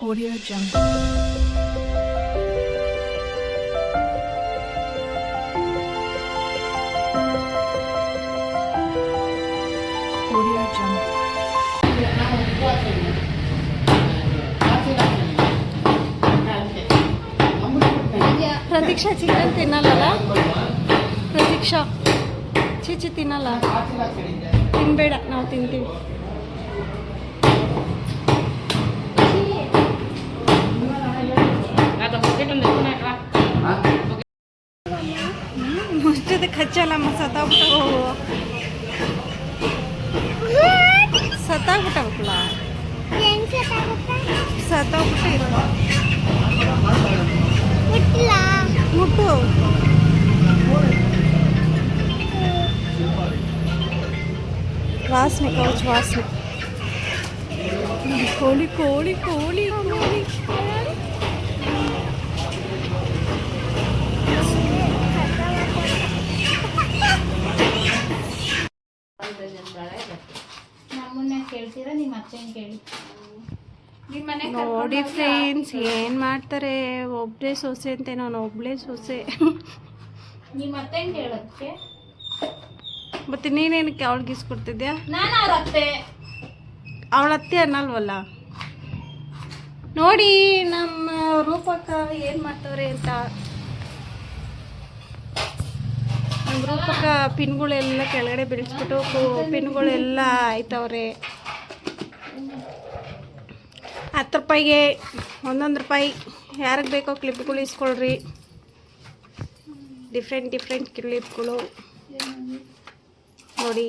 Audio Jungle. Audio Jungle. Pratiksha chicken ತಿನ್ನಲ್ಲ ಪ್ರತೀಕ್ಷಾ ಚೀಚಿ ತಿನ್ನಲ್ಲ ತಿನ್ಬೇಡ ನಾವು ತಿಂತೀವಿ ಮುಷ್ಟದ ಕಚ್ಚಲ್ಲಮ್ಮ ಸತ್ತಾಗ್ಬಿಟ್ಟವು ಸತ್ತಾಗ್ಬಿಟ್ಟವಲ್ಲ ಸತ್ತಾಗ್ಬಿಟ್ಟು ಇರುವ ಮುಟ್ಟು ವಾಸನೆ ಕೌಚ್ ವಾಸನೆ ಕೋಳಿ ಕೋಳಿ ಕೋಳಿ ಕೋಳಿ ನಮ್ಮನ್ನ ಕೇಳ್ತೀರಾ? ನಿಮ್ಮ ಅಚ್ಚನ್ ಕೇಳಿ. ನೋಡಿ ಫ್ರೆಂಡ್ಸ್ ಏನು ಮಾಡ್ತಾರೆ? ಒಬ್ಬಳೇ ಸೊಸೆ ಅಂತೆ ನಾನು ಒಬ್ಬಳೇ ಸೊಸೆ. ನಿಮ್ಮ ಅತ್ತೆ ಮತ್ತೆ ನೀನೇನಕ್ಕೆ ಅವಳಿಗೆ ಇಸ್ಕೊಡ್ತಿದ್ಯಾ ನಾನು ಅವ್ರ ಅತ್ತೆ. ಅವಳ ಅತ್ತೆ ಅನ್ನಲ್ವಲ್ಲ? ನೋಡಿ ನಮ್ಮ ರೂಪಕ್ಕ ಏನು ಮಾಡ್ತವ್ರೆ ಅಂತ. ರೂಪಕ್ಕ ಪಿನ್ಗಳೆಲ್ಲ ಕೆಳಗಡೆ ಬೆಳೆಸ್ಬಿಟ್ಟು ಪಿನ್ಗಳೆಲ್ಲ ಆಯ್ತವ್ರೆ. ಹತ್ತು ರೂಪಾಯಿಗೆ, ಒಂದೊಂದು ರೂಪಾಯಿ. ಯಾರಿಗೆ ಬೇಕೋ ಕ್ಲಿಪ್ಗಳು ಇಸ್ಕೊಳ್ರಿ. Different different ಕ್ಲಿಪ್ಗಳು. ನೋಡಿ.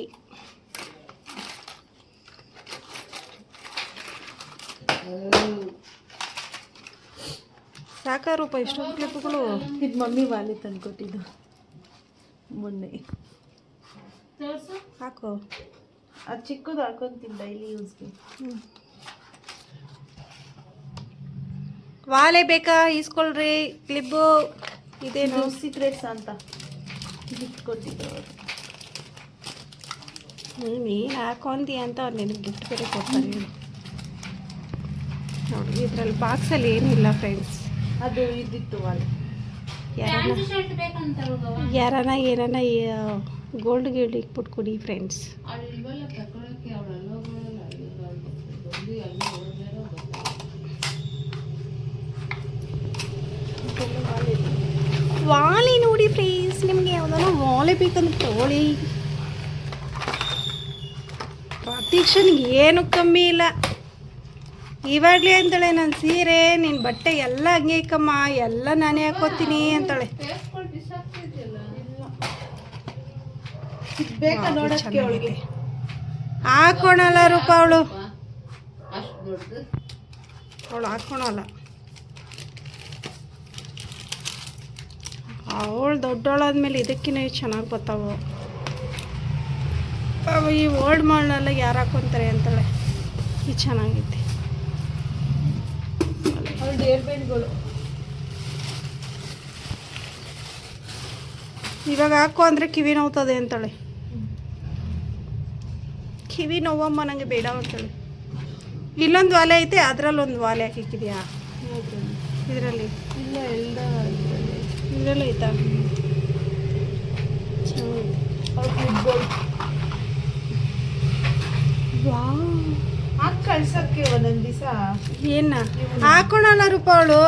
ಸಾಕಾರೂಪ ಇಷ್ಟೊಂದು ಕ್ಲಿಪ್ಗಳು. ಇದು ಮಮ್ಮಿ ವಾಲಿ ತಂದ್ಕೊಟ್ಟಿದ್ದು. ಮೊನ್ನೆ. ಹಾಕೋ. ಅದು ಚಿಕ್ಕದು ಹಾಕೊಂತೀನಿ ಡೈಲಿ ಯೂಸ್ಗೆ ವಾಲೆ ಬೇಕಾ? ಇಸ್ಕೊಳ್ರಿ ಕ್ಲಿಬ್ಬು ಇದೇನು? ಇದು ಸೀಕ್ರೆಟ್ಸ್ ಅಂತ. ಗಿಫ್ಟ್ ಕೊಟ್ಟಿದ್ದು ನೀನು ಹಾಕೊಂತೀಯ ಅಂತ ಅವ್ರು ನಿನಗೆ ಗಿಫ್ಟ್ ಬೇರೆ ಕೊಡ್ತಾರೆ. ನೋಡಿ ಇದರಲ್ಲಿ ಬಾಕ್ಸಲ್ಲಿ ಏನಿಲ್ಲ ಫ್ರೆಂಡ್ಸ್ ಅದು ಇದ್ದಿತ್ತು ವಾಲಿ. ಯಾರನ್ನ ಪ್ಯಾಂಟ್ ಶರ್ಟ್ ಬೇಕಂತ ಹೋಗವ ಯಾರನ್ನ ಏನನ್ನ ಗೋಲ್ಡ್ ಗಿಲ್ಡ್ ಇಟ್ಬಿಟ್ಟು ಕೊಡಿ ಫ್ರೆಂಡ್ಸ್ ಅಲ್ಲಿ ಇಲ್ವಲ್ಲ ತಗೊಳಕ್ಕೆ ಅವಳೆಲ್ಲ ಹೋಗಲ್ಲ ಅಲ್ಲಿ ಬಂದು ಅಲ್ಲಿ ಹೋಗಿರೋ ವಾಲಿ ನೋಡಿ ಫ್ರೆಂಡ್ಸ್ ನಿಮಗೆ ಯಾವ್ದಾನ ವಾಲೆ ಬೇಕಂದ್ರೆ ತಗೊಳ್ಳಿ. ಪ್ರತೀಕ್ಷನಿಗೆ ಏನು ಕಮ್ಮಿ ಇಲ್ಲ. ಇವಾಗಲೇ ಅಂತಾಳೆ ನನ್ನ ಸೀರೆ ನಿನ್ನ ಬಟ್ಟೆ ಎಲ್ಲ ಹಂಗೆ ಕಮ್ಮ ಎಲ್ಲ ನಾನೇ ಹಾಕೋತೀನಿ ಅಂತಾಳೆ. ಹಾಕೋಣಲ್ಲ ರೂಪ ಅವಳು. ಅವಳು ಹಾಕೊಳಲ್ಲ. ಅವಳು ದೊಡ್ಡವಳಾದ್ಮೇಲೆ ಇದಕ್ಕಿಂತ ಚೆನ್ನಾಗಿ ಬರ್ತಾವೆ. ಅವು ಈ ಓಲ್ಡ್ ಮಾಡಲ್ಲ ಯಾರು ಹಾಕೊತಾರೆ ಅಂತಾಳೆ. ಈ ಚೆನ್ನಾಗೈತೆ. ಅವಳು ಡೇರ್ ಬೆಂಡ್ಗಳು ಇವಾಗ ಹಾಕು ಅಂದರೆ ಕಿವಿ ನೋವ್ತದೆ ಅಂತಾಳೆ. ಕಿವಿ ನೋವಮ್ಮ ನನಗೆ ಬೇಡ ಅಂತಾಳೆ. ಇಲ್ಲೊಂದು ವಾಲೆ ಐತೆ ಅದರಲ್ಲಿ ಒಂದು ವಾಲೆ ಹಾಕಿಕ್ಕಿದ್ಯಾ? ಇದರಲ್ಲಿ? ಇಲ್ಲ ಎಲ್ಲ ಇದರಲ್ಲಿ ಐತಾ? ಚೆನ್ನಾಗೈತೆ ಕಳ್ಸಕ್ಕೆ ಒಂದೊಂದು ದಿವಸ. ಏನ? ಹಾಕೋಣಲ್ಲ ರೂಪ ಅವಳು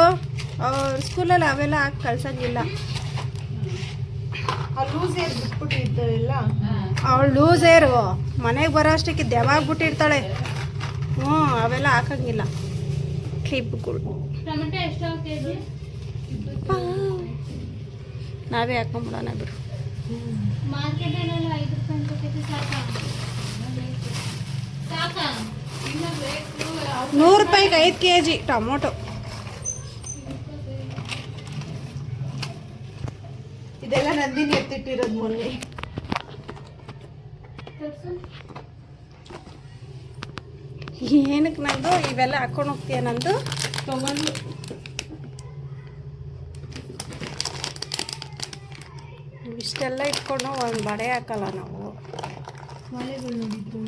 ಸ್ಕೂಲಲ್ಲಿ ಅವೆಲ್ಲ ಹಾಕಿ ಕಳ್ಸಂಗಿಲ್ಲ. ಆ ಲೂಸ್ ಏರ್ ಅವಳು ಲೂಸ್ ಏರು ಮನೆಗೆ ಬರೋ ಅಷ್ಟಕ್ಕೆ ದೆವಾಗ್ಬಿಟ್ಟಿರ್ತಾಳೆ ಹ್ಞೂ ಅವೆಲ್ಲ ಹಾಕಂಗಿಲ್ಲ. ಕ್ಲಿಪ್ಗಳು. ನಾವೇ ಹಾಕೊಂಬಿಡೋಣ ಬಿಡು. ಮಾರ್ಕೆಟಲ್ಲೆಲ್ಲ ಐದು ರೂಪಾಯಿ ಸಾಕಾ? ನೂರು ರೂಪಾಯಿಗೆ ಐದು ಕೆ ಜಿ ಟೊಮೊಟೊ. ಇದೆಲ್ಲ ನಂದಿನಿ ಎತ್ತಿಟ್ಟಿರೋದು ಮೊನ್ನೆ. ಏನಕ್ಕೆ ನಂದು? ಇವೆಲ್ಲ ಹಾಕೊಂಡು ಹೋಗ್ತೀಯ ನಂದು? ತಗೊಂಡು. ಇಷ್ಟೆಲ್ಲ ಇಟ್ಕೊಂಡು ಒಂದು ಬಡೆ ಹಾಕಲ್ಲ ನಾವು. ಮಳೆಗಳು ನೋಡಿದ್ರು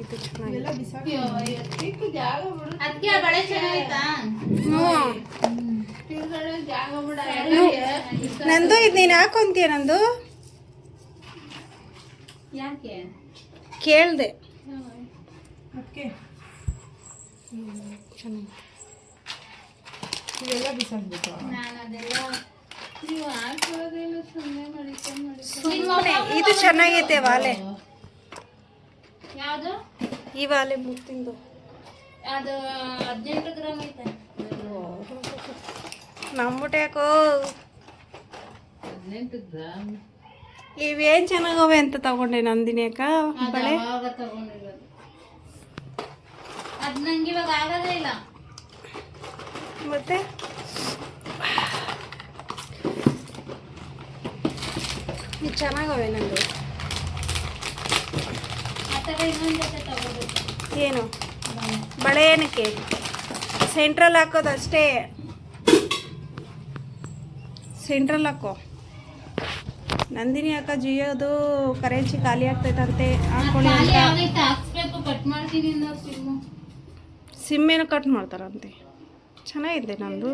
ಇದು ಚೆನ್ನಾಗಿದೆ ಎಲ್ಲ ಬಿಸಾಕಿ ಎತ್ತಿಟ್ಟು ಜಾಗ ಬಿಡು ಅದಕ್ಕೆ ಬಳೆ ಚೆನ್ನಾಗಿತ್ತಾ? ಹ್ಞೂ ತಿರ್ಗಡೆ ಜಾಗ ಬಿಡ ನಂದು ಇದು ನೀನು ಹಾಕೊಂತೀಯ ನಂದು? ಯಾಕೆ? ಕೇಳಿದೆ. ಇವೆಲ್ಲ ಬಿಸಾಕ್ಬೇಕು ಇದು ಚೆನ್ನಾಗೈತೆ ವಾಲೆ. ಯಾವುದು? ಈ ವಾಲೆ ಮುತ್ತಿಂದು ಅದು ಹದಿನೆಂಟು ಗ್ರಾಮ್ ಐತೆ. ನಮ್ಮಟ್ಯಾಕೋ ಹದಿನೆಂಟು ಗ್ರಾಮ್ ಇವೇನು ಚೆನ್ನಾಗವೆ ಅಂತ ತಗೊಂಡೆ ನಂದಿನಿ ಅಕ್ಕ ಅದು ಬಳೆ? ಅದ್ ನಂಗೆ ಇವಾಗ ಆಗೋದೇ ಇಲ್ಲ. ಮತ್ತೆ? ಇದು ಚೆನ್ನಾಗವೆ ನಂದು ಆ ಥರ ಇನ್ನೊಂದು ಜೊತೆ ತಗೋಬೇಕು ಏನು? ಬಳೆ ಏನಕ್ಕೆ ಸೆಂಟ್ರಲ್ ಹಾಕೋದಷ್ಟೇ ಸೆಂಟ್ರಲ್ ಹಾಕೋ. ನಂದಿನಿ ಅಕ್ಕ ಜಿಯೋದು ಕರೆನ್ಸಿ ಖಾಲಿ ಆಗ್ತೈತಂತೆ ಹಾಕೊಳ್ಳಿ ಆಗೈತೆ ಕಟ್ ಮಾಡ್ತಾರಂತೆ. ಚೆನ್ನಾಗಿದೆ ನಂದು.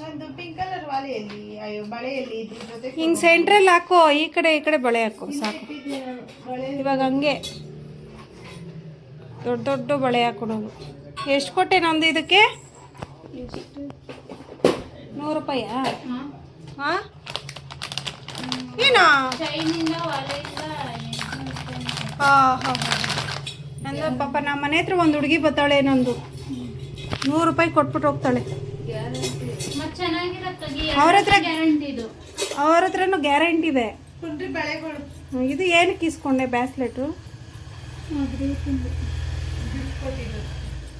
ನಂದು ಪಿಂಕ್ ಕಲರ್ ವಾಲೆಯಲ್ಲಿ ಅಯ್ಯೋ ಬಳೆಯಲ್ಲಿ ಇದ್ರ ಜೊತೆ ಹಿಂಗೆ ಸೆಂಟ್ರಲ್ ಹಾಕೋ ಈ ಕಡೆ ಈ ಕಡೆ ಬಳೆ ಹಾಕೋ ಸಾಕು. ಬಳೆ. ಇವಾಗ ಹಂಗೆ. ದೊಡ್ಡ ದೊಡ್ಡ ಬಳೆ ಹಾಕೊಡೋದು ಎಷ್ಟು ಕೊಟ್ಟೆ ನಂದು ಇದಕ್ಕೆ? ನೂರು ರೂಪಾಯಾ? ಹಾಂ. ಏನಾ? ಚೈನಿಂದ ನಂದು ಪಾಪ ನಮ್ಮ ಮನೆ ಹತ್ರ ಒಂದು ಹುಡುಗಿ ಬರ್ತಾಳೆ ನಂದು. ನೂರು ರೂಪಾಯಿ ಕೊಟ್ಬಿಟ್ಟು ಹೋಗ್ತಾಳೆ. ಅವ್ರ ಹತ್ರ- ಗ್ಯಾರಂಟಿ ಇದು. ಅವ್ರ ಹತ್ರನೂ ಗ್ಯಾರಂಟಿ ಇದೆ. ಇದು ಏನಕ್ಕೆ ಇಸ್ಕೊಂಡೆ ಬ್ಯಾಸ್ಲೆಟು?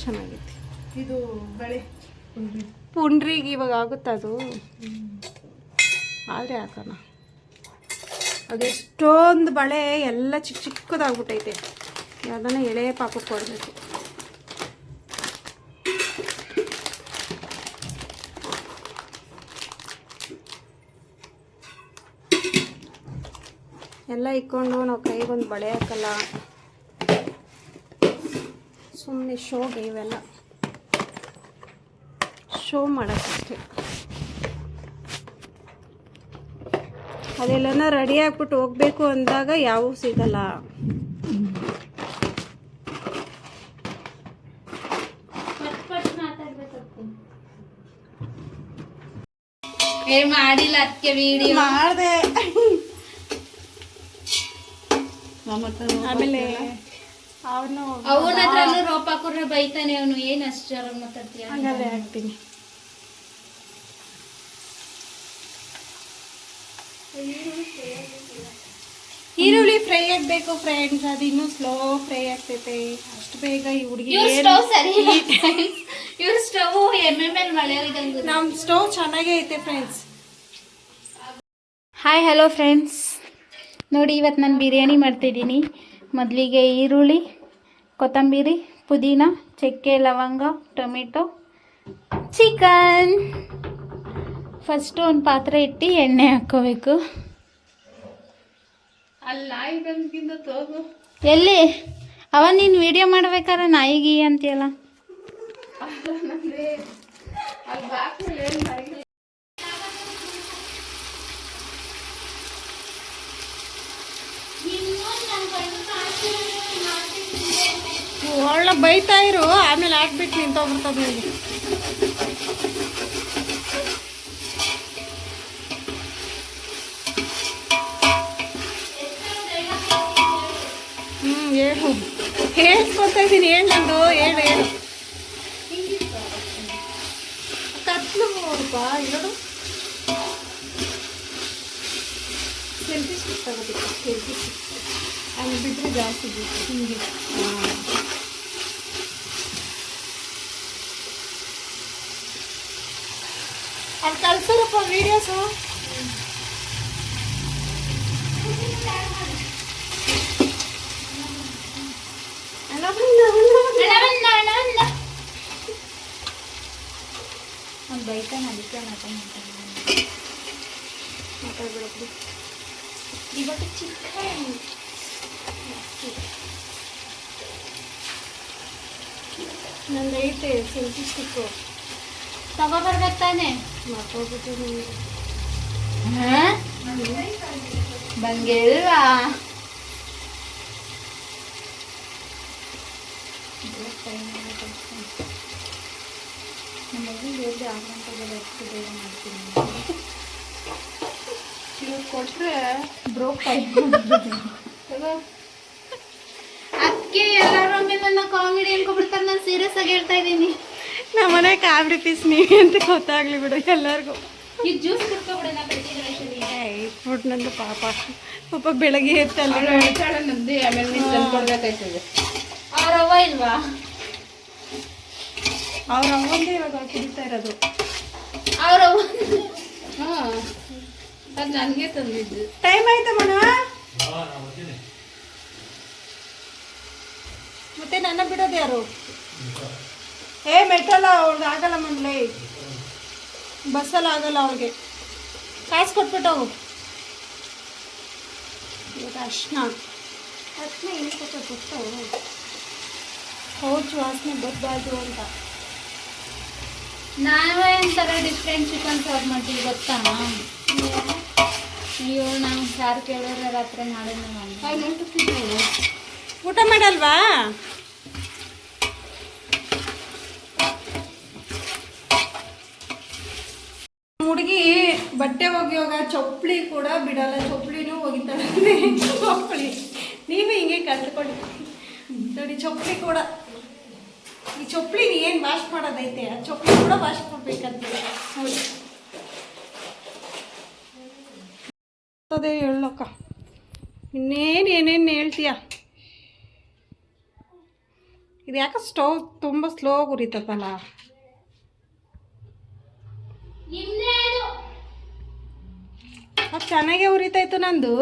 ಚೆನ್ನಾಗಿತ್ತು. ಇದು ಬಳೆ. ಪುಂಡ್ರಿಗೆ ಇವಾಗ ಆಗುತ್ತಾ ಅದು? ಆದರೆ ಹಾಕೋಣ. ಅದೆಷ್ಟೊಂದು ಬಳೆ ಎಲ್ಲ ಚಿಕ್ಕ ಚಿಕ್ಕದಾಗ್ಬಿಟ್ಟೈತೆ ಯಾವುದನ್ನ ಎಳೆ ಪಾಪಕ್ಕೆ ಕೊಡಬೇಕು. ಎಲ್ಲ ಇಕ್ಕೊಂಡು ನಾವು ಕೈಗೊಂದು ಬಳೆ ಹಾಕಲ್ಲ ಸುಮ್ಮನೆ ಶೋಗೆ ಇವೆಲ್ಲ ಶೋ ಮಾಡೋಕ್ಕಷ್ಟೇ. ಅದೆಲ್ಲನ ರೆಡಿ ಆಗ್ಬಿಟ್ಟು ಹೋಗ್ಬೇಕು ಅಂದಾಗ ಯಾವೂ ಸಿಗಲ್ಲ. ಮಾಡಿಲ್ಲ ಅದಕ್ಕೆ ವಿಡಿಯೋ ಮಾಡಿದೆ. ಆಮೇಲೆ ಅವನು ಅವನ ಹತ್ರನು ರೋಪ್ ಹಾಕೊಂಡ್ರೆ ಬೈತಾನೆ ಅವನು ಏನು ಅಷ್ಟು ಜೋರ ಮಾತಾಡ್ತೀಯ ಹಂಗಲ್ಲೇ ಹಾಕ್ತೀನಿ. ಈರುಳ್ಳಿ ಫ್ರೈ ಆಗಬೇಕು ಫ್ರೆಂಡ್ಸ್ ಅದು ಇನ್ನೂ ಸ್ಲೋ ಫ್ರೈ ಆಗ್ತೈತೆ. ಅಷ್ಟು ಬೇಗ ಈ ಹುಡುಗಿ ಇವ್ರ ಸ್ಟವ್ ಸರಿ ಇವ್ರ ಸ್ಟವ್ ಎಂ ಎಂ ನಮ್ಮ ಸ್ಟವ್ ಚೆನ್ನಾಗೇ ಐತೆ ಫ್ರೆಂಡ್ಸ್ ಹಾಯ್ ಹಲೋ ಫ್ರೆಂಡ್ಸ್ ನೋಡಿ ಇವತ್ತು ನಾನು ಬಿರಿಯಾನಿ ಮಾಡ್ತಿದ್ದೀನಿ. ಮೊದಲಿಗೆ ಈರುಳ್ಳಿ ಕೊತ್ತಂಬರಿ ಪುದೀನ ಚಕ್ಕೆ ಲವಂಗ ಟೊಮೆಟೊ ಚಿಕನ್. ಫಸ್ಟು ಒಂದು ಪಾತ್ರೆ ಇಟ್ಟು ಎಣ್ಣೆ ಹಾಕ್ಕೋಬೇಕು. ಅಲ್ಲಿ ನಾಯಿ ಬಂದ್ಕಿಂತ ತೋಗು. ಎಲ್ಲಿ? ಅವ ನೀನು ವಿಡಿಯೋ ಮಾಡ್ಬೇಕಾದ್ರೆ ನಾಯಿಗಿ ಅಂತೀಯಲ್ಲ. ಬೈತಾ ಇರು. ಆಮೇಲೆ ಹಾಕ್ಬಿಟ್ಟು ನಿಂತೋಗ್ಬಿಡ್ತದೆ ನಿಮಗೆ ಹ್ಞೂ ಹೇಳು. ಹೇಳ್ಕೊತಾ ಇದ್ದೀನಿ ಹೇಳು ನಂದು. ಹೇಳು ಹೇಳು. ಕತ್ಲು ನೋಡಪ್ಪ ನೋಡು ಸೆಲ್ಫಿ ಅಲ್ಲಿ ಬಿಟ್ಟರೆ ಜಾಸ್ತಿ ಬೇಕು. ಹಿಂಗೆ. ಹಾಂ. ಅಲ್ಲಿ ಕಳ್ಸರಪ್ಪ ವೀಡಿಯೋಸು ಒಂದು ಬೈತಾನೆ ಅದಕ್ಕೆ ಮಾತಾಡ್ಬಿಡಪ್ಪ ಈ ಬಟ್ಟೆ ಚಿಕ್ಕ ನಂದು ಐತೆ ಸೆಲ್ಫಿ ಸ್ಟಿಕ್ಕು ತಗೋಬರ್ಬೇಕು ತಾನೆ ಮರ್ತೋಗ್ಬಿಟ್ಟು ಬಂಗಿಲ್ವಾ ಇವ್ರು ಕೊಟ್ರೆ ಬ್ರೋಕ್ ಅದಕ್ಕೆ ಒಮ್ಮೆ ನನ್ನ ಕಾಮಿಡಿ ಅನ್ಕೊಬಿಡ್ತಾರೆ ನಾನು ಸೀರಿಯಸ್ ಆಗಿ ಹೇಳ್ತಾ ಇದ್ದೀನಿ. ನಮ್ಮ ಮನೆ ಕಾಮಿಡಿ ಪೀಸ್ ನೀವೇ ಅಂತ ಗೊತ್ತಾಗ್ಲಿ ಬಿಡು ಎಲ್ಲರಿಗೂ. ಇಟ್ಬಿಟ್ಟು ನಂದು ಪಾಪ. ಪಾಪ ಬೆಳಗ್ಗೆ ಎತ್ತಲ್ಲ ನಂದಿ ಆಮೇಲೆ ನೀನು ತಂದು ಕೊಡ್ಬೇಕಾಯ್ತದೆ. ಅವ್ರವ್ವ ಇಲ್ವಾ? ಅವ್ರ ಅಮ್ಮಂದೇ ಇವಾಗ ಕುಡಿತಾ ಇರೋದು. ಅವ್ರವ್ವ ಹಾಂ ಅದು ನನಗೆ ತಂದಿದ್ದು. ಟೈಮ್ ಆಯ್ತಾ ಮಣ ಮತ್ತೆ ನನ್ನ ಬಿಡೋದು ಯಾರು? ಏ ಮೆಟ್ಟಲ್ಲ ಅವ್ರಿಗೆ ಆಗಲ್ಲ ಮಂಡ್ಲೆ ಬಸ್ಸಲ್ಲಿ ಆಗಲ್ಲ ಅವ್ರಿಗೆ ಕಾಸು ಕೊಟ್ಬಿಟ್ಟು ಹೋಗು. ಅರ್ಶನ. ಅರ್ಶಿನ ಏನು ಕೊಟ್ಟು ಗೊತ್ತವು ಹೌದು ವಾಸನೆ ಬರಬಾರ್ದು ಅಂತ. ನಾವೇ ಒಂಥರ ಡಿಫ್ರೆಂಟ್ ಚಿಕನ್ ಸರ್ವ್ ಮಾಡ್ತೀವಿ ಗೊತ್ತಾ? ಅಯ್ಯೋ ನಾವು ಯಾರು ಕೇಳೋರ ರಾತ್ರಿ ಮಾಡೋದು ನಾನು. ಊಟ ಮಾಡಲ್ವಾ? ಹುಡುಗಿ ಬಟ್ಟೆ ಒಗೆಯುವಾಗ ಚಪ್ಪಲಿ ಕೂಡ ಬಿಡಲ್ಲ ಚಪ್ಪಳಿನೂ ಒಗಿತಾಳೆ. ಚಪ್ಪಳಿ ನೀವೇ ಹಿಂಗೆ ಕಲ್ತ್ಕೊಳ್ಳಿ ನೋಡಿ, ಚಪ್ಪಲಿ ಕೂಡ. ಈ ಚಪ್ಪಳಿ ಏನು ವಾಶ್ ಮಾಡೋದೈತೆ? ಆ ಚೊಪ್ಪಲಿ ಕೂಡ ವಾಶ್ ಮಾಡ್ಬೇಕಂತ. ನೋಡಿ. ಅದೇ ಹೇಳಕ್ಕ ಇನ್ನೇನು ಏನೇನು ಹೇಳ್ತೀಯ? ಇದು ಯಾಕೆ ಸ್ಟವ್ ತುಂಬ ಸ್ಲೋ ಉರಿತದಲ್ಲ ಚೆನ್ನಾಗೇ ಉರಿತಾಯ್ತು ನಂದು.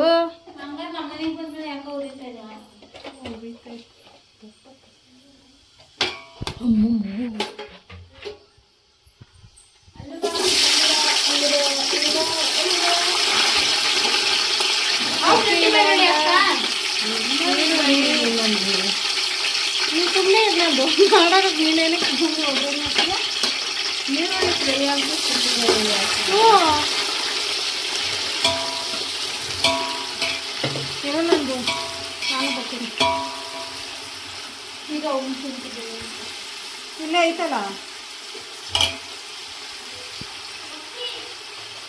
ಸುಮ್ಮನೆ ಮಾಡೋದು ನೀನೇನೆ ಸುಮ್ಮನೆ ಒಬ್ಬರನ್ನ ನೀರುಳ್ಳಿ ಫ್ರೈ ಆಗ್ಬಿಟ್ಟು ಸುಮ್ಮನೆ ಹ್ಞೂ ಏನೋ ನಂದು ನಾನು ಬರ್ತೀನಿ ಈಗ ಉಂಟು ಇಲ್ಲೇ ಐತಲ್ಲ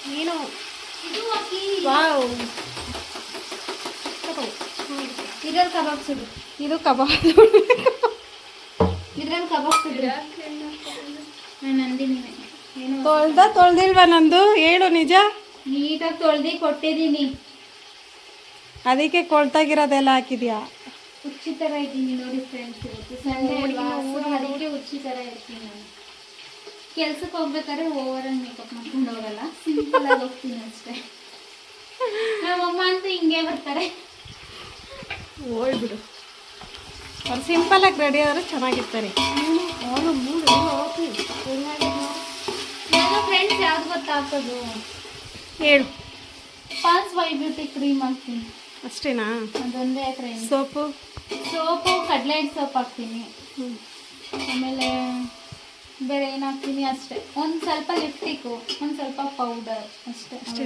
ನೀನು ವಾವ್ ಇದ್ರಲ್ಲಿ ಕಬಾಬ್ ಸುಡು. ಇದು ಕಬಾಬ್. ಇದ್ರಲ್ಲಿ ಕಬಾಬ್ ಸುಡು. ತೊಳ್ದ ತೊಳ್ದಿಲ್ವಾ ನಂದು? ಹೇಳು ನಿಜ. ನೀಟಾಗಿ ತೊಳ್ದಿ ಕೊಟ್ಟಿದ್ದೀನಿ. ಅದಕ್ಕೆ ಕೊಳ್ತಾಗಿರೋದೆಲ್ಲ ಹಾಕಿದ್ಯಾ? ಹುಚ್ಚಿ ಥರ ಇದ್ದೀನಿ ನೋಡಿ ಫ್ರೆಂಡ್ಸ್ ಇವತ್ತು ಸಂಡೇ ಅಲ್ವಾ? ಅದಕ್ಕೆ ಹುಚ್ಚಿ ಥರ ಇರ್ತೀನಿ ನಾನು. ಕೆಲ್ಸಕ್ಕೆ ಹೋಗ್ಬೇಕಾದ್ರೆ ಓವರ್ ಆಗಿ ಮೇಕಪ್ ಮಾಡ್ಕೊಂಡು ಹೋಗಲ್ಲ. ಸಿಂಪಲ್ ಆಗಿ ಹೋಗ್ತೀನಿ ಅಷ್ಟೇ. ನಮ್ಮಮ್ಮ ಅಂತೂ ಹಿಂಗೆ ಬರ್ತಾರೆ. ಹೋಗ್ಬಿಡು ಅವ್ರು ಆಗಿ ರೆಡಿ ಆದ್ರೆ ಚೆನ್ನಾಗಿರ್ತಾರೆ. ಅವನು ಮೂರು ಫ್ರೆಂಡ್ಸ್ ಯಾವ್ದು ಗೊತ್ತಾ ಹಾಕೋದು ಹೇಳು. ಪಾಲ್ಸ್ ವೈ ಬ್ಯೂಟಿ ಕ್ರೀಮ್ ಹಾಕ್ತೀನಿ. ಅಷ್ಟೇನಾ? ಅದೊಂದೇ ಫ್ರೆಂಡ್ಸ್ ಸೋಪು? ಸೋಪು ಕಡಲೆ ಸೋಪ್ ಹಾಕ್ತೀನಿ. ಆಮೇಲೆ ಬೇರೆ ಏನು ಹಾಕ್ತೀನಿ ಅಷ್ಟೇ. ಒಂದು ಸ್ವಲ್ಪ ಲಿಪ್ಟಿಕ್ಕು ಒಂದು ಸ್ವಲ್ಪ ಪೌಡರ್ ಅಷ್ಟೇ. ಅಷ್ಟೇ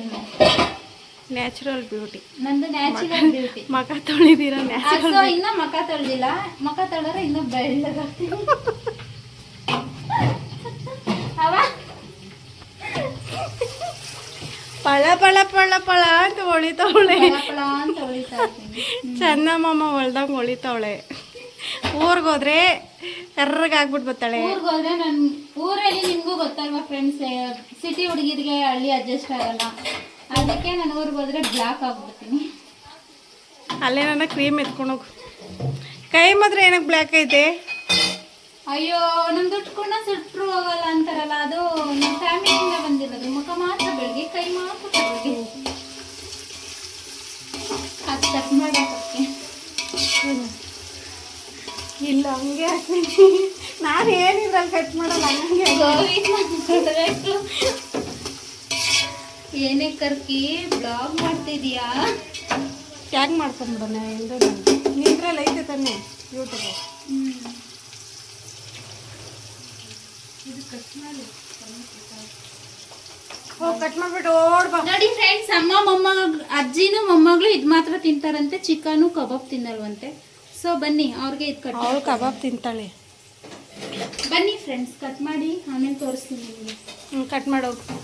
ನ್ಯಾಚುರಲ್ ಬ್ಯೂಟಿ ನಂದು ನ್ಯಾಚುರಲ್ ಬ್ಯೂಟಿ ಮಖ ತೊಳಿದಿರೋ ನ್ಯಾಚುರಲ್ ಮಖ ಇನ್ನ ಮಕ ತೊಳ್ದಿಲ್ಲ. ಮಕ ತೊಳೆದ್ರೆ ಇನ್ನೂ ಬೆಳ್ಳಗಾಗ್ತೀನಿ ಅವ ಪಳ ಪಳ ಪಳ ಪಳ ಅಂತ ಹೊಳಿತಾವಳೆ. ಚಂದಮ್ಮಮ್ಮ ಹೊಳ್ದಂಗೆ ಹೊಳಿತಾವಳೆ. ಊರಿಗೋದ್ರೆ ಕರ್ರಗಾಗ್ಬಿಟ್ಟು ಬರ್ತಾಳೆ ಊರಿಗೆ ಹೋದ್ರೆ ನನ್ ಊರಲ್ಲಿ ನಿಮ್ಗೂ ಗೊತ್ತಲ್ವಾ ಫ್ರೆಂಡ್ಸ್ ಸಿಟಿ ಹುಡುಗಿರಿಗೆ ಹಳ್ಳಿ ಅಡ್ಜಸ್ಟ್ ಆಗಲ್ಲ. ಅದಕ್ಕೆ ನಾನು ಊರಿಗೆ ಹೋದ್ರೆ ಬ್ಲಾಕ್ ಆಗ್ಬಿಡ್ತೀನಿ. ಅಲ್ಲೇ ನನ್ನ ಕ್ರೀಮ್ ಎತ್ಕೊಂಡೋಗು ಕೈ ಮಾತ್ರ ಏನಕ್ಕೆ ಬ್ಲ್ಯಾಕ್ ಐತೆ? ಅಯ್ಯೋ ನಮ್ ದುಡ್ಡು ಕೂಡ ಸುಟ್ರು ಹೋಗಲ್ಲ ಅಂತಾರಲ್ಲ ಅದು ನಮ್ಮ ಫ್ಯಾಮಿಲಿಯಿಂದ ಬಂದಿರೋದು. ಮುಖ ಮಾತ್ರ ಬೆಳಗ್ಗೆ ಕೈ ಮಾತ್ರ ಬೆಳಗ್ಗೆ ಅದು ಕಟ್ ಇಲ್ಲ ಹಂಗೆ ಹಾಕ್ತೀನಿ ನಾನು ಏನಿದ್ರಲ್ಲಿ ಕಟ್ ಮಾಡಲ್ಲ ಹಂಗೆ ಏನೇ ಕರ್ಕಿ ಬ್ಲಾಗ್ ಮಾಡ್ತಿದ್ಯಾ? ಟ್ಯಾಗ್ ಮಾಡ್ಕೊಂಬಿಡೋಣ ಎಲ್ಲರೂ ನಿಂದ್ರಲ್ಲಿ ಐತೆ ತಾನೆ ಯೂಟ್ಯೂಬ್ ಹೋಗಿ ಕಟ್ ಮಾಡಿಬಿಟ್ಟು ಓಡ್ ಬಾ ನೋಡಿ ಫ್ರೆಂಡ್ಸ್ ಅಮ್ಮ ಮೊಮ್ಮಗ ಅಜ್ಜಿನೂ ಮೊಮ್ಮಗಳು ಇದು ಮಾತ್ರ ತಿಂತಾರಂತೆ ಚಿಕನು ಕಬಾಬ್ ತಿನ್ನಲ್ವಂತೆ. ಸೊ ಬನ್ನಿ ಅವ್ರಿಗೆ ಇದು ಕಟ್ ಅವಳು ಕಬಾಬ್ ತಿಂತಾಳೆ. ಬನ್ನಿ ಫ್ರೆಂಡ್ಸ್ ಕಟ್ ಮಾಡಿ ಆಮೇಲೆ ತೋರಿಸ್ತೀನಿ ನಿಮಗೆ. ಹ್ಞೂ ಕಟ್ ಮಾಡೋಗು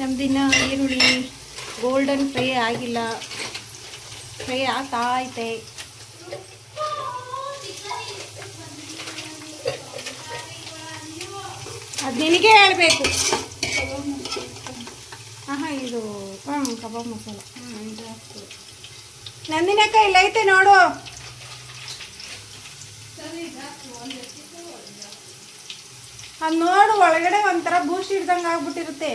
ನಮ್ದಿನ ಈರುಳ್ಳಿ ಗೋಲ್ಡನ್ ಫ್ರೈ ಆಗಿಲ್ಲ. ಫ್ರೈ ಆಗ್ತಾ ಅದು ನಿನಗೆ ಹೇಳಬೇಕು. ಹಾಂ ಹಾಂ ಇದು ಹ್ಞೂ ಕಬಾಬ್ ಮಸಾಲ. ನಂದಿನಕ್ಕ ಇಲ್ಲ ಐತೆ ನೋಡು. ಅದು ನೋಡು, ಒಳಗಡೆ ಒಂಥರ ಬೂಸ್ಟ್ ಹಿಡ್ದಂಗೆ ಆಗ್ಬಿಟ್ಟಿರುತ್ತೆ.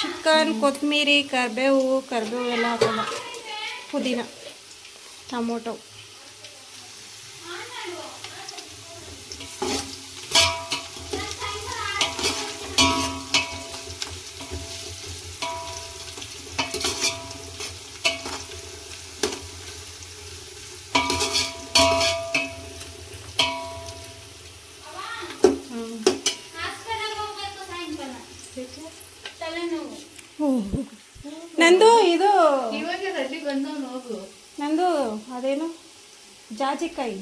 ಚಿಕನ್ ಕೊತ್ತಂಬರಿ ಕರಿಬೇವು ಕರಿಬೇವು ಎಲ್ಲ ಹಾಕೋಣ. ಪುದೀನ ಟೊಮೊಟೊ ಜಾಜಿಕಾಯಿ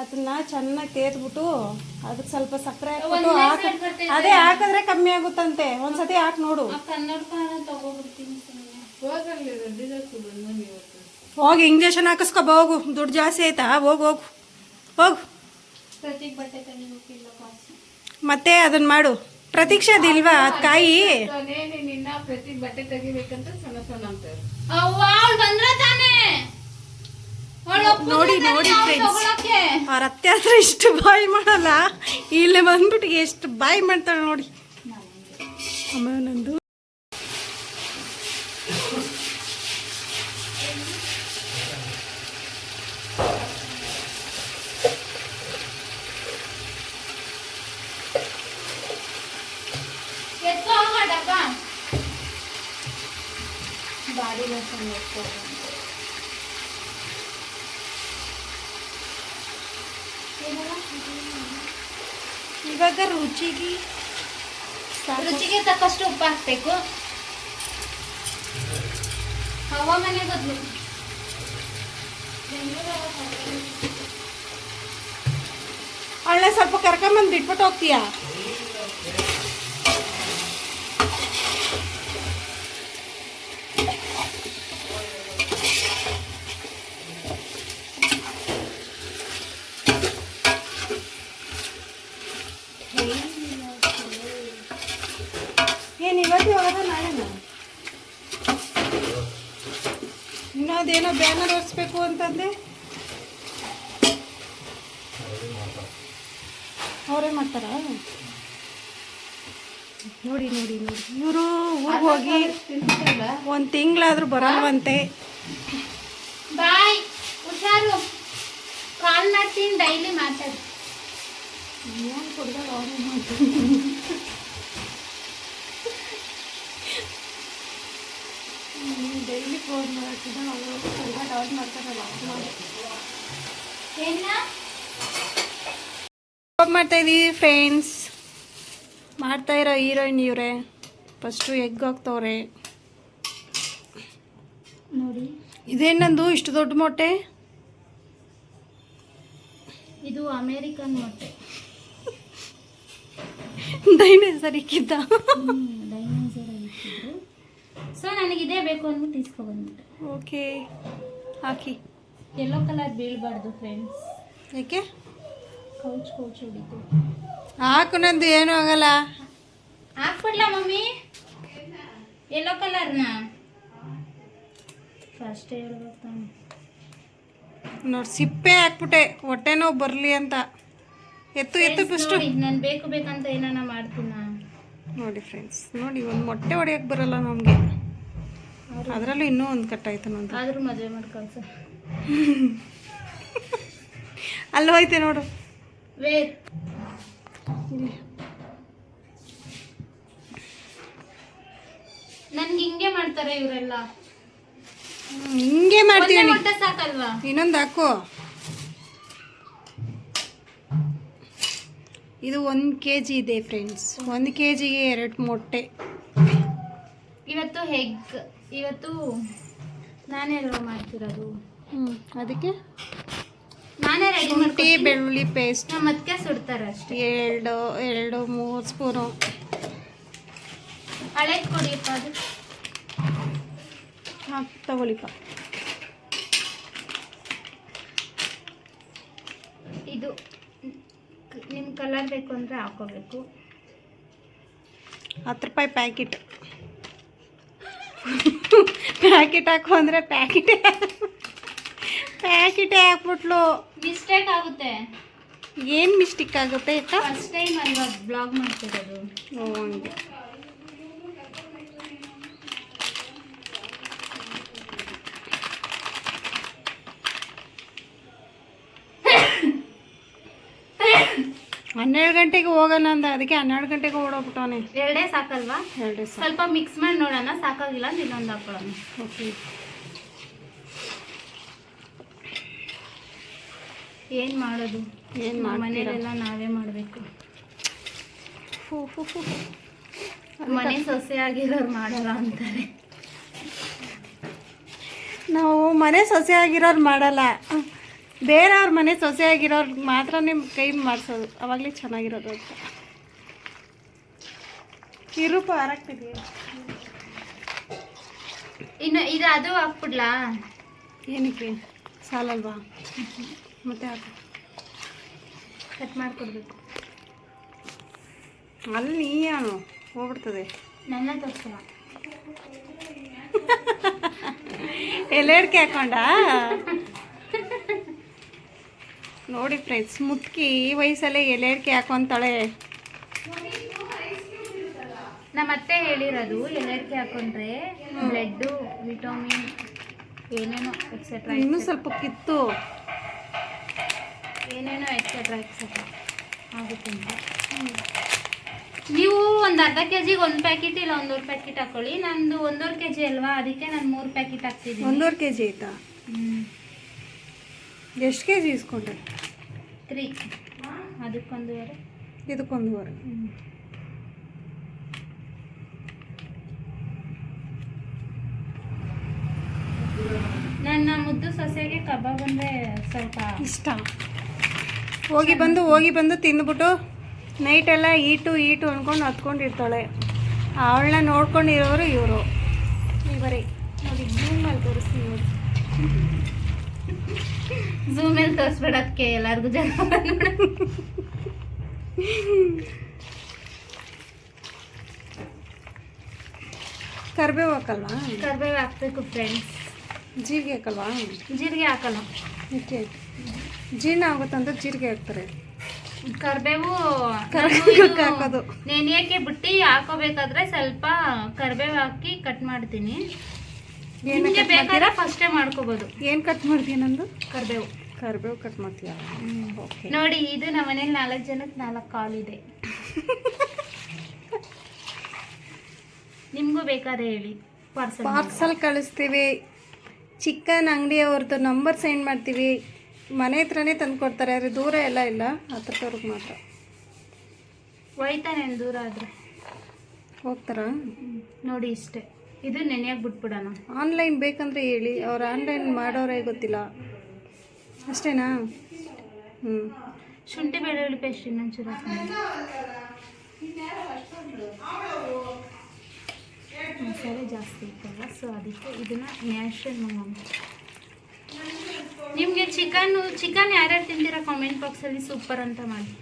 ಅದನ್ನ ಚೆನ್ನಾಗಿ ತೇದ್ಬಿಟ್ಟು ಅದಕ್ಕೆ ಸ್ವಲ್ಪ ಸಕ್ಕರೆ ಹಾಕ್ಬಿಟ್ಟು ಹಾಕ ಅದೇ ಹಾಕಿದ್ರೆ ಕಮ್ಮಿ ಆಗುತ್ತಂತೆ. ಒಂದ್ಸತಿ ಹಾಕಿ ನೋಡು. ಹೋಗಿ ಇಂಜೆಕ್ಷನ್ ಹಾಕಿಸ್ಕೊ ಹೋಗು. ದುಡ್ಡು ಜಾಸ್ತಿ ಆಯ್ತಾ? ಹೋಗು ಹೋಗು. ಹೋಗು. ಮತ್ತೆ ಅದನ್ನ ಮಾಡು. ಪ್ರತೀಕ್ಷಾದಿಲ್ವಾ ಅದಿಲ್ವಾ? ಕಾಯಿ. ನೇನೆ ನಿನ್ನ ಪ್ರತಿ ಬಟ್ಟೆ ತೆಗಿಬೇಕಂತ ಸಣ್ಣ ಸಣ್ಣ ಅಂತಾರೆ ಅವ್ವ ಅವ್ಳು ಬಂದ್ರ ತಾನೇ ಅವ್ಳ್ ಒಪ್ಪಿದ್ರೆ ನೋಡಿ, ನೋಡಿ ಫ್ರೆಂಡ್ಸ್. ಅವ್ರ ಅತ್ತೆ ಹತ್ರ ಇಷ್ಟು ಬಾಯಿ ಮಾಡಲ್ಲ. ಇಲ್ಲೇ ಬಂದ್ಬಿಟ್ಟು ಎಷ್ಟು ಬಾಯಿ ಮಾಡ್ತಾಳೆ ನೋಡಿ. ಅಮ್ಮ ನಂದು ಎತ್ಕೊ ಹೋಗೋ ಡಬ್ಬ. ಬಾಡಿ ಲೋಷನ್ ಎತ್ಕೊ ಹೋಗು. ಏನಲ್ಲ? ಇವಾಗ ರುಚಿಗೆ ಸಾಕು. ರುಚಿಗೆ ತಕ್ಕಷ್ಟು ಉಪ್ಪು ಹಾಕ್ಬೇಕು ಹವಾಮಾನ ಬದಲು ಅವಳನ್ನ ಸ್ವಲ್ಪ ಕರ್ಕೊಂಬಂದು ಬಿಟ್ಬಿಟ್ಟು ಹೋಗ್ತೀಯಾ ಏನು ಇವತ್ತು ಹೋಗೋದ ನಾಳೆನ ಇನ್ನೊಂದೇನೋ ಬ್ಯಾನರ್ ಅಂತಂದೆ ಅವರೇ ಮಾಡ್ತಾರ? ನೋಡಿ ನೋಡಿ ನೋಡಿ. ಇವರು ಊರಿಗೆ ಹೋಗಿ ಒಂದ್ ತಿಂಗಳಾದ್ರೂ ಬರಲ್ವಂತೆ. ಬಾಯ್ ಹುಷಾರು. ಕಾಲ್ ಮಾಡ್ತೀನಿ ಡೈಲಿ ಮಾತಾಡಿ. ಡೈಲಿ ಫೋನ್ ಮಾಡ್ತಿದ್ದ ಅವರು ಮಾಡ್ತಾರಲ್ಲ ಮಾಡಿ. ಮಾಡ್ತಾ ಇದೀವಿ ಫ್ರೆಂಡ್ಸ್ ಮಾಡ್ತಾ ಇರೋ ಹೀರೋಯಿನ್ ಇವರೇ. ಫಸ್ಟು ಎಗ್ ಹಾಕ್ತವ್ರೆ. ನೋಡಿ. ಇದೇನಂದು ಇಷ್ಟು ದೊಡ್ಡ ಮೊಟ್ಟೆ? ಇದು ಅಮೇರಿಕನ್ ಮೊಟ್ಟೆ. ದೈನ ಸರಿ ಡೈನೋಸರ್ ಇಟ್ಟಿದ್ರು ಸೊ ನನಗೆ ಇದೇ ಬೇಕು ಅಂದ್ಬಿಟ್ಟು ಇಸ್ಕೊಬಂದ್ಬಿಟ್ಟೆ ಓಕೆ. ಹಾಕಿ. ಎಲ್ಲೋ ಕಲರ್ ಬೀಳಬಾರ್ದು ಫ್ರೆಂಡ್ಸ್ ಯಾಕೆ ಕೌಚ್ ಕೌಚ್ ಹೊಡಿತು ಹಾಕು ನಂದು ಏನೂ ಆಗಲ್ಲ. ಹಾಕ್ಬಿಡ್ಲ ಮಮ್ಮಿ? ಎಲ್ಲೋ ಕಲರ್ನ ಫಸ್ಟ್ ಹೇಳ್ಬೇಕು ನೋಡಿ ಸಿಪ್ಪೆ ಹಾಕ್ಬಿಟ್ಟೆ. ಹೊಟ್ಟೆ ನೋವು ಬರಲಿ ಅಂತ. ಎತ್ತು ಎತ್ತು ಫಸ್ಟು ನಾನು ಬೇಕು ಬೇಕಂತ ಏನಾನ ಮಾಡ್ತೀನ? ನೋಡಿ ಫ್ರೆಂಡ್ಸ್ ನೋಡಿ ಒಂದು ಮೊಟ್ಟೆ ಹೊಡೆಯೋಕ್ಕೆ ಬರಲ್ಲ ನಮಗೆ. ಅದರಲ್ಲೂ ಇನ್ನೂ ಒಂದು ಕಟ್ಟಾಯ್ತು ನಂದು ಆದ್ರೂ ಮದುವೆ ಮಾಡ್ಕೊಂಡು ಸರ್. ಅಲ್ಲಿ ಹೋಯ್ತೆ ನೋಡು. ಇಲ್ಲಿ. ನನ್ಗೆ ಹಿಂಗೆ ಮಾಡ್ತಾರೆ ಇವರೆಲ್ಲ. ಹಿಂಗೆ ಮಾಡ್ತೀನಿ. ಮಾಡ್ತೀವಿ ಸಾಕಲ್ವಾ? ಇನ್ನೊಂದು ಹಾಕು. ಇದು ಒಂದು ಕೆ ಜಿ ಇದೆ ಫ್ರೆಂಡ್ಸ್ ಒಂದು ಕೆ ಜಿಗೆ ಎರಡು ಮೊಟ್ಟೆ. ಇವತ್ತು ಹೆಗ್? ಇವತ್ತು ನಾನೇ ಅಲ್ವಾ ಮಾಡ್ತಿರೋದು? ಹ್ಞೂ ಅದಕ್ಕೆ? ನಾನೇ ರೆಡಿ ಶುಂಠಿ ಬೆಳ್ಳುಳ್ಳಿ ಪೇಸ್ಟ್ ನಮ್ಮ ಅದಕ್ಕೆ ಸುಡ್ತಾರೆ ಅಷ್ಟೇ. ಎರಡು ಎರಡು ಮೂರು ಸ್ಪೂನು. ಹಳೆ ಕೊಡಿಯಪ್ಪ ಅದು. ಹಾಂ ತಗೊಳ್ಳಿಪ್ಪ. ಇದು ನಿಮ್ಮ ಕಲರ್ ಬೇಕು ಅಂದರೆ ಹಾಕೋಬೇಕು. ಹತ್ತು ರೂಪಾಯಿ ಪ್ಯಾಕೆಟ್. ಪ್ಯಾಕೆಟ್ ಹಾಕು ಅಂದರೆ ಪ್ಯಾಕೆಟೇ ಪ್ಯಾಕೆಟೇ ಹಾಕ್ಬಿಟ್ಲು. ಮಿಸ್ಟೇಕ್ ಆಗುತ್ತೆ. ಏನು ಮಿಸ್ಟೇಕ್ ಆಗುತ್ತೆ ಆಯಿತಾ? ಫಸ್ಟ್ ಟೈಮ್ ಅಲ್ವಾ ಬ್ಲಾಗ್ ಮಾಡ್ತಿರೋದು? ಓ ಹಂಗೆ ಹನ್ನೆರಡು ಗಂಟೆಗೆ ಹೋಗಲ್ಲ ಅಂದ. ಅದಕ್ಕೆ ಹನ್ನೆರಡು ಗಂಟೆಗೆ ಓಡೋಗ್ಬಿಟ್ಟವನೆ. ಎರಡೇ ಸಾಕಲ್ವಾ? ಎರಡೇ ಸಾಕು. ಸ್ವಲ್ಪ ಮಿಕ್ಸ್ ಮಾಡಿ ನೋಡೋಣ. ಸಾಕಾಗಿಲ್ಲ ಅಂದ್ರೆ ಇನ್ನೊಂದು ಹಾಕೊಳ್ಳೋಣ. ಓಕೆ. ಏನು ಮಾಡೋದು? ಏನು ಮನೆಯಲ್ಲೆಲ್ಲ ನಾವೇ ಮಾಡಬೇಕು. ಫು, ಫು, ಫು. ಮನೆ ಸೊಸೆ ಆಗಿರೋರು ಮಾಡಲ್ಲ ಅಂತಾರೆ. ನಾವು ಮನೆ ಸೊಸೆ ಆಗಿರೋರು ಮಾಡಲ್ಲ. ಬೇರೆಯವ್ರ ಮನೆ ಸೊಸೆಯಾಗಿರೋರು ಮಾತ್ರ ನಿಮ್ಮ ಕೈ ಮಾಡಿಸೋದು. ಅವಾಗಲೇ ಚೆನ್ನಾಗಿರೋದು ಅಂತ. ಇರುಪ ಹಾರಾಗ್ತಿದೆಯಾ ಇನ್ನು ಇದು ಅದು ಹಾಕ್ಬಿಡ್ಲಾ? ಏನಕ್ಕೆ? ಸಾಲಲ್ವಾ? ಮತ್ತೆ ಹಾಕು ಕಟ್ ಮಾಡಿಕೊಡ್ಬೇಕು. ಅಲ್ಲಿ ನೀನು ಹೋಗ್ಬಿಡ್ತದೆ. ನನ್ನ ತೋರಿಸಲ್ಲ ಎಲ್ಲೇಡ್ಕೆ ಹಾಕೊಂಡ? ನೋಡಿ ಫ್ರೆಂಡ್ಸ್ ಮುತ್ಕಿ ಈ ವಯಸ್ಸಲ್ಲೇ ಎಲೆಡ್ಕೆ ಹಾಕೊಂತಾಳೆ. ನಮ್ಮ ಅತ್ತೆ ಹೇಳಿರೋದು ಎಲೆರ್ಕೆ ಹಾಕೊಂಡ್ರೆ ಬ್ಲಡ್ಡು ವಿಟಮಿನ್ ಏನೇನೋ ಎಕ್ಸೆಟ್ರಾ ಇನ್ನೂ ಸ್ವಲ್ಪ ಕಿತ್ತು. ಏನೇನೋ ಎಕ್ಸೆಟ್ರಾ ಎಕ್ಸೆಟ್ರಾ ಆಗುತ್ತೆ ಅಂತ. ನೀವು ಒಂದು ಅರ್ಧ ಕೆ ಜಿಗೆ ಒಂದು ಪ್ಯಾಕೆಟ್ ಇಲ್ಲ ಒಂದೂರು ಪ್ಯಾಕೆಟ್ ಹಾಕೊಳ್ಳಿ. ನಂದು ಒಂದೂವರೆ ಕೆ ಜಿ ಅಲ್ವಾ? ಅದಕ್ಕೆ ನಾನು ಮೂರು ಪ್ಯಾಕೆಟ್ ಹಾಕ್ತಿದ್ದೀನಿ. ಒಂದೂವರೆ ಕೆ ಜಿ ಆಯ್ತಾ ಎಷ್ಟು ಕೆ ಜಿ ಇಸ್ಕೊಂಡೆ ತ್ರೀ. ಅದಕ್ಕೊಂದೂವರೆ. ಇದಕ್ಕೊಂದುವರೆ. ನನ್ನ ಮುದ್ದು ಸೊಸೆಗೆ ಕಬಾಬ್ ಅಂದರೆ ಸ್ವಲ್ಪ ಇಷ್ಟ. ಹೋಗಿ ಬಂದು ಹೋಗಿ ಬಂದು ತಿಂದ್ಬಿಟ್ಟು ನೈಟೆಲ್ಲ ಈಟು ಈಟು ಅಂದ್ಕೊಂಡು ಹತ್ಕೊಂಡಿರ್ತಾಳೆ. ಅವಳನ್ನ ನೋಡ್ಕೊಂಡಿರೋರು ಇವರು. ಇವರೇ ನೋಡಿ ಜೂಮ್ ಮಾಡಿ ತೋರಿಸ್ತೀನಿ ನೋಡಿ ತೋರಿಸ್ಬೇಡ ಅದಕ್ಕೆ ಎಲ್ಲರಿಗೂ ಜನ ಕರ್ಬೇವು ಹಾಕಲ್ವಾ? ಕರ್ಬೇವು ಹಾಕ್ಬೇಕು ಫ್ರೆಂಡ್ಸ್ ಜೀರಿಗೆ ಹಾಕಲ್ವಾ? ಜೀರಿಗೆ ಹಾಕಲ್ಲ. ಓಕೆ. ಜೀರ್ಣ ಆಗುತ್ತಂತ ಜೀರಿಗೆ ಹಾಕ್ತಾರೆ. ಕರ್ಬೇವು ಕರ್ಬೇವು ಹಾಕೋದು. ನೆನೆಯಕ್ಕೆ ಬಿಟ್ಟು ಹಾಕೋಬೇಕಾದ್ರೆ ಸ್ವಲ್ಪ ಕರ್ಬೇವು ಹಾಕಿ ಕಟ್ ಮಾಡ್ತೀನಿ. ನಿಮಗೆ ಬೇಕಾದ್ರೆ ಫಸ್ಟೇ ಮಾಡ್ಕೋಬೋದು. ಏನು ಕಟ್ ಮಾಡ್ತೀಯ ನಂದು? ಕರಿಬೇವು. ಕರಿಬೇವು ಕಟ್ ಮಾಡ್ತೀಯ? ಓಕೆ ನೋಡಿ ಇದು ನಮ್ಮ ಮನೇಲಿ ನಾಲ್ಕು ಜನಕ್ಕೆ ನಾಲ್ಕು ಕಾಲ್ ಇದೆ. ನಿಮಗೂ ಬೇಕಾದ್ರೆ ಹೇಳಿ. ಪಾರ್ಸಲ್ ಪಾರ್ಸಲ್ ಕಳಿಸ್ತೀವಿ. ಚಿಕನ್ ಅಂಗಡಿಯವ್ರದ್ದು ನಂಬರ್ ಸೆಂಡ್ ಮಾಡ್ತೀವಿ. ಮನೆ ಹತ್ರನೇ ತಂದು ಕೊಡ್ತಾರೆ ಆದರೆ ದೂರ ಎಲ್ಲ ಇಲ್ಲ. ಹತ್ರದವ್ರಿಗೆ ಮಾತ್ರ. ಹೋಯ್ತಾನೆ ದೂರ ಆದ್ರೆ. ಹೋಗ್ತಾರಾ? ನೋಡಿ ಇಷ್ಟೇ. ಇದು ನೆನೆಯಾಗಿ ಬಿಟ್ಬಿಡೋಣ. ಆನ್ಲೈನ್ ಬೇಕಂದ್ರೆ ಹೇಳಿ. ಅವ್ರು ಆನ್ಲೈನ್ ಮಾಡೋರೇ ಗೊತ್ತಿಲ್ಲ. ಅಷ್ಟೇನಾ? ಹ್ಞೂ ಶುಂಠಿ ಬೆಳ್ಳುಳ್ಳಿ ಪೇಸ್ಟ್ ಇನ್ನೊಂಚೂರು. ಮಸಾಲೆ ಜಾಸ್ತಿ ಇತ್ತಲ್ಲ ಸೊ ಅದಕ್ಕೆ ಇದನ್ನ ನ್ಯಾಷನ್ ನಿಮಗೆ ಚಿಕನ್ ಚಿಕನ್ ಯಾರ್ಯಾರು ತಿಂತೀರಾ ಕಾಮೆಂಟ್ ಬಾಕ್ಸಲ್ಲಿ ಸೂಪರ್ ಅಂತ ಮಾಡಿ.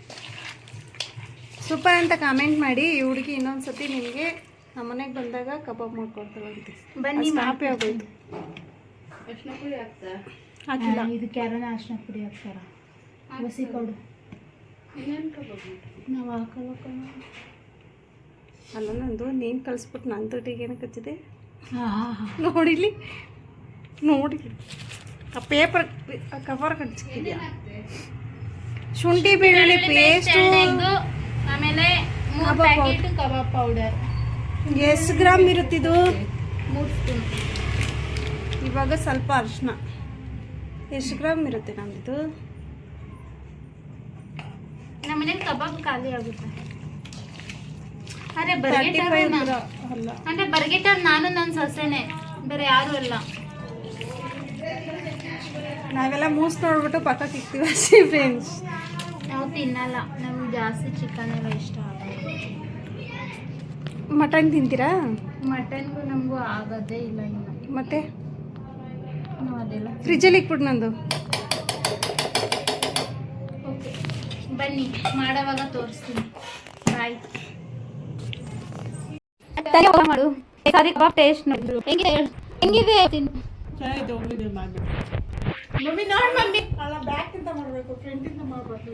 ಸೂಪರ್ ಅಂತ ಕಾಮೆಂಟ್ ಮಾಡಿ. ಈ ಹುಡುಗಿ ಇನ್ನೊಂದು ಸತಿ ನಿಮಗೆ ನಮ್ಮ ಮನೆಗೆ ಬಂದಾಗ ಕಬಾಬ್ ಮಾಡ್ಕೊಡ್ತಾಳಂತೆ ಬನ್ನಿ ಮಾಪಿ ಆಗೋಯ್ತು. ಅರ್ಶಿನ ಪುಡಿ ಹಾಕ್ತಾ? ಹಾಕಿಲ್ಲ. ಇದಕ್ಕೆ ಯಾರನ್ನ ಅರ್ಶಿನ ಪುಡಿ ಹಾಕ್ತಾರ. ಬಸಿ ಕೊಡು ನಾವು ಹಾಕಲ್ಲ ಅಲ್ಲ ನಂದು ನೀನು ಕಳಿಸ್ಬಿಟ್ಟು ನನ್ನ ತೊಟ್ಟಿಗೆ ಏನಕ್ಕೆ ಹಚ್ಚಿದೆ? ಹಾಂ ಹಾ ಹಾ. ನೋಡಿಲಿ. ನೋಡಿ. ಆ ಪೇಪರ್ ಆ ಕವರ್ ಹಚ್ಚಿದ್ಯಾ ಶುಂಠಿ ಬೆಳ್ಳುಳ್ಳಿ ಪೇಸ್ಟು ಆಮೇಲೆ ಕಬಾಬ್ ಪೌಡರ್ ಎಷ್ಟು ಗ್ರಾಮ್ ಇರುತ್ತಿದು? ಮೂರು ಸ್ಪೂನ್. ಇವಾಗ ಸ್ವಲ್ಪ ಅರಿಶಿನ. ಎಷ್ಟು ಗ್ರಾಮ್ ಇರುತ್ತೆ ನಮ್ಮದು ನಮ್ಮ ಮನೇಲಿ ಕಬಾಬ್ ಖಾಲಿ ಆಗುತ್ತೆ. ಅರೆ ಬರ್ಗೆಟ್ ಅಂದ್ರೆ ಬರ್ಗೆಟ್ ನಾನು ನನ್ನ ಸೊಸೆನೆ. ಬೇರೆ ಯಾರು ಅಲ್ಲ ನಾವೆಲ್ಲ ಮೂಸ್ ನೋಡ್ಬಿಟ್ಟು ಪಕ್ಕ ಇಕ್ತೀವಿ ಅಷ್ಟೇ ಫ್ರೆಂಡ್ಸ್ ನಾವು ತಿನ್ನಲ್ಲ. ನಮ್ಗೆ ಜಾಸ್ತಿ ಚಿಕನ್ ಎಲ್ಲ ಇಷ್ಟ ಆಗಲ್ಲ. ಮಟನ್ ತಿಂತೀರಾ? ಮಟನ್ಗೂ ನಮಗೂ ಆಗೋದೇ ಇಲ್ಲ ಇನ್ನು. ಮತ್ತೆ? ಅದೆಲ್ಲ. ಫ್ರಿಜ್ಜಲ್ಲಿ ಇಕ್ಬಿಟ್ಟು ನಂದು. ಓಕೆ ಬನ್ನಿ ಮಾಡೋವಾಗ ತೋರಿಸ್ತೀನಿ. ಬಾಯ್ ಮಾಡು. ಸಾರಿ ಕಬಾಬ್ ಟೇಸ್ಟ್ ನೋಡಿದ್ರು ಹೆಂಗಿದೆ? ಹೇಳು? ಹೆಂಗಿದೆ ಮಮ್ಮಿ ನೋಡ್ ಮಮ್ಮಿ. ಅಲ್ಲ ಬ್ಯಾಕ್ ಇಂದ ಮಾಡಬೇಕು ಫ್ರಂಟ್ ಇಂದ ಮಾಡಬೇಕು